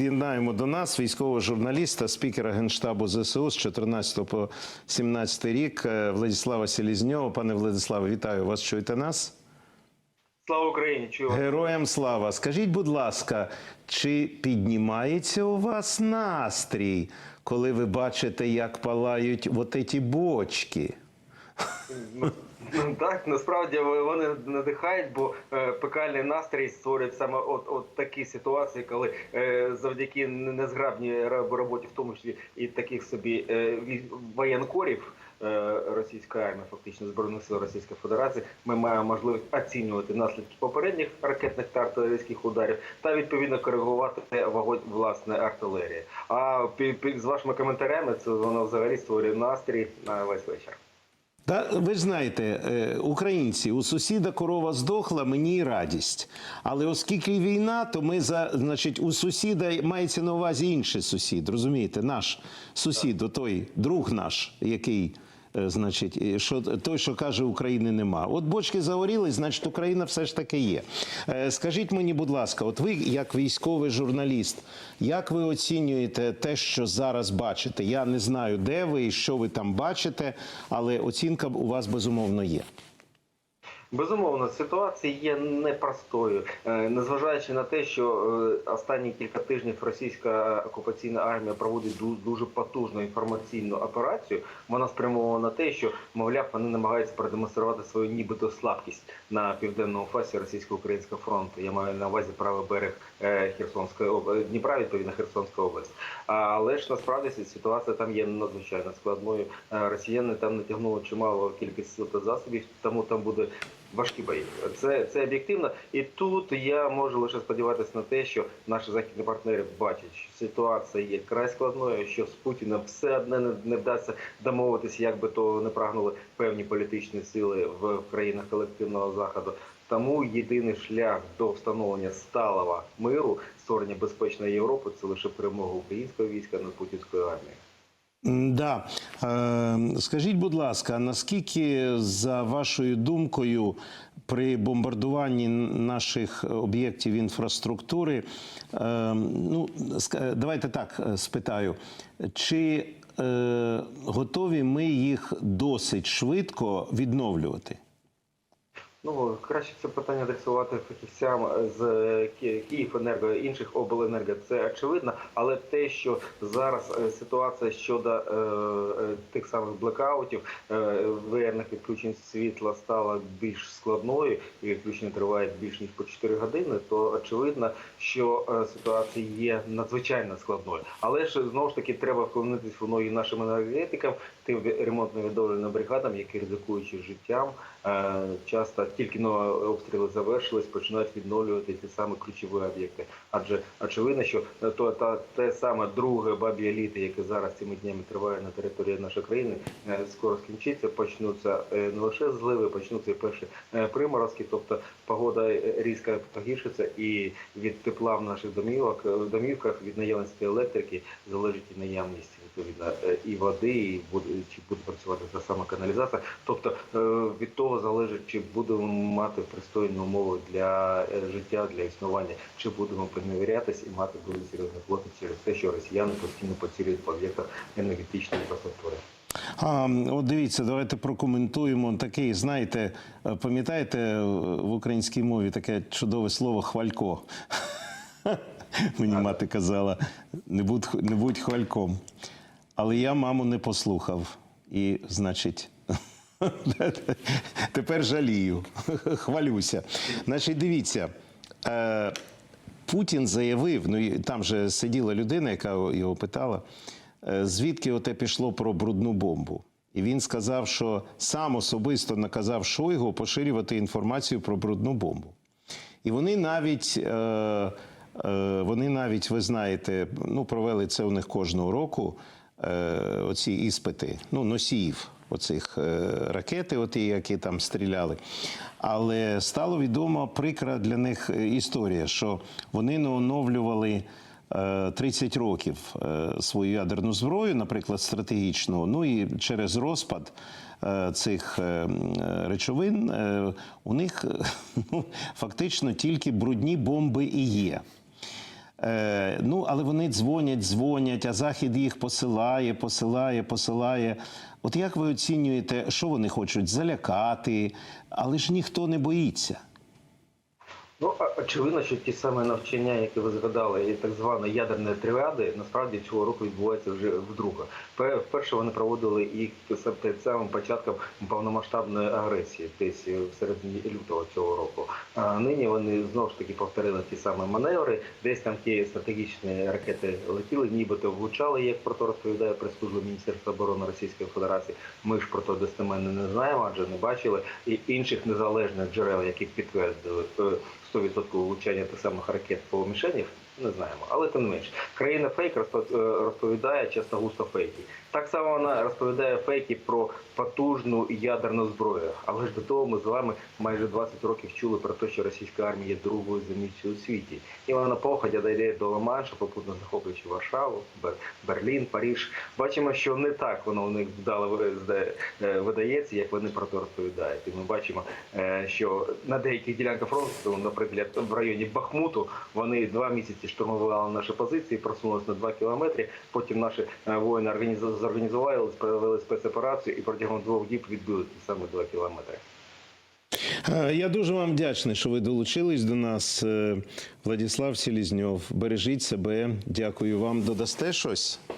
під'єднаємо до нас військового журналіста, спікера Генштабу ЗСУ з 14 по 17 рік е, Владислава Селізньова. Пане Владиславе, вітаю вас. Чуєте нас? Слава Україні! Чую. Героям слава. Скажіть, будь ласка, чи піднімається у вас настрій, коли ви бачите, як палають от ці бочки? Ну, Так, насправді вони надихають, бо е, пекальний настрій створюють саме от, от такі ситуації, коли е, завдяки незграбній роботі, в тому числі і таких собі е, воєнкорів російської армії, фактично збройних сил Російської Федерації, ми маємо можливість оцінювати наслідки попередніх ракетних та артилерійських ударів та відповідно коригувати вогонь власне артилерії. А з вашими коментарями це воно взагалі створює настрій на весь вечір. Та ви ж знаєте, е, українці, у сусіда корова здохла, мені радість. Але оскільки війна, то ми за значить, у сусіда мається на увазі інший сусід, розумієте, наш сусід, той друг наш, який. Е, Значить, що той, що каже, України нема. От бочки загоріли, значить, Україна все ж таки є. Е, Скажіть мені, будь ласка, от ви, як військовий журналіст, як ви оцінюєте те, що зараз бачите? Я не знаю, де ви і що ви там бачите, але оцінка у вас безумовно є. Безумовно, ситуація є непростою, Е, незважаючи на те, що е, останні кілька тижнів російська окупаційна армія проводить дуже потужну інформаційну операцію. Вона спрямована на те, що мовляв вони намагаються продемонструвати свою нібито слабкість на південному фасі російсько-українського фронту. Я маю на увазі правий берег е, Херсонської області, Дніпра, відповідно Херсонська область. Але ж насправді ситуація там є надзвичайно складною. Росіяни там натягнули чимало кількість засобів, тому там буде важкі бої. Це, це об'єктивно. І тут я можу лише сподіватися на те, що наші західні партнери бачать, що ситуація є край складною, що з Путіним все одне не, вдасться домовитися, як би то не прагнули певні політичні сили в країнах колективного заходу. Тому єдиний шлях до встановлення сталого миру, створення безпечної Європи це лише перемога українського війська над путінською армією. Да. Е, скажіть, будь ласка, наскільки, за вашою думкою, при бомбардуванні наших об'єктів інфраструктури, е, ну, давайте так е, спитаю, чи е, готові ми їх досить швидко відновлювати? Ну краще це питання адресувати фахівцям з Ки- Київенерго і інших обленерго. Це очевидно, але те, що зараз е, ситуація щодо е, е, тих самих блекаутів, е, виярних відключень світла стала більш складною, і відключення триває більш ніж по 4 години, то очевидно, що е, ситуація є надзвичайно складною. Але ж знову ж таки треба вклонитись воно і нашим енергетикам, тим ремонтно-відновленим бригадам, які ризикуючи життям, е, часто тільки но обстріли завершились, починають відновлювати ті самі ключові об'єкти. Адже очевидно, що то та те саме друге баб'є літо, яке зараз цими днями триває на території нашої країни, е, скоро скінчиться. Почнуться е, не лише зливи, почнуться і перші е, приморозки, тобто погода різко погіршиться, і від тепла в наших домівок домівках від наявності електрики залежить і наявність відповідно і води, і буде чи буде працювати та сама каналізація. Тобто від того залежить, чи будемо мати пристойні умови для життя, для існування, чи будемо приневірятись і мати дуже серйозні клопіт через те, що росіяни постійно поцілюють по об'єктах енергетичної інфраструктури. А, от дивіться, давайте прокоментуємо такий, знаєте, пам'ятаєте в українській мові таке чудове слово хвалько. Мені мати казала, не будь, не будь хвальком. Але я маму не послухав. І, значить, тепер жалію, хвалюся. Значить, дивіться. Е, Путін заявив, ну там же сиділа людина, яка його питала, е, звідки оте пішло про брудну бомбу. І він сказав, що сам особисто наказав Шойгу поширювати інформацію про брудну бомбу. І вони навіть, е, вони навіть, ви знаєте, ну, провели це у них кожного року, оці іспити, ну, носіїв оцих е, ракети, оті, які там стріляли. Але стало відомо прикра для них е, історія, що вони не оновлювали. е, 30 років е, свою ядерну зброю, наприклад, стратегічну, ну і через розпад цих речовин у них ну, фактично тільки брудні бомби і є. Е, ну, але вони дзвонять, дзвонять, а Захід їх посилає, посилає, посилає. От як ви оцінюєте, що вони хочуть залякати, але ж ніхто не боїться. Ну, очевидно, що ті самі навчання, які ви згадали, і так звані ядерні тріади, насправді цього року відбуваються вже вдруге. Пе- Вперше вони проводили їх перед самим початком повномасштабної агресії, десь в середині лютого цього року. А нині вони знову ж таки повторили ті самі маневри. Десь там ті стратегічні ракети летіли, нібито влучали, як про то розповідає прес-служба Міністерства оборони Російської Федерації. Ми ж про то достеменно не знаємо, адже не бачили і інших незалежних джерел, які підтвердили е, 100% влучання тих самих ракет по мішенів, не знаємо. Але тим не менш, країна фейк е, розповідає часто густо фейки. Так само вона розповідає фейки про потужну ядерну зброю. Але ж до того ми з вами майже 20 років чули про те, що російська армія є другою за у світі. І вона походя дійде до Ла-Манша, попутно захоплюючи Варшаву, Берлін, Париж. Бачимо, що не так воно у них вдало е, видається, як вони про це розповідають. І ми бачимо, е, що на деяких ділянках фронту, наприклад, в районі Бахмуту, вони два місяці штурмували наші позиції, просунулися на два кілометри. Потім наші е, воїни організу- зорганізували, провели спецоперацію і протягом двох діб відбили ті саме два кілометри. Е, Я дуже вам вдячний, що ви долучились до нас. Е, Владислав Селізньов, бережіть себе. Дякую вам. Додасте щось?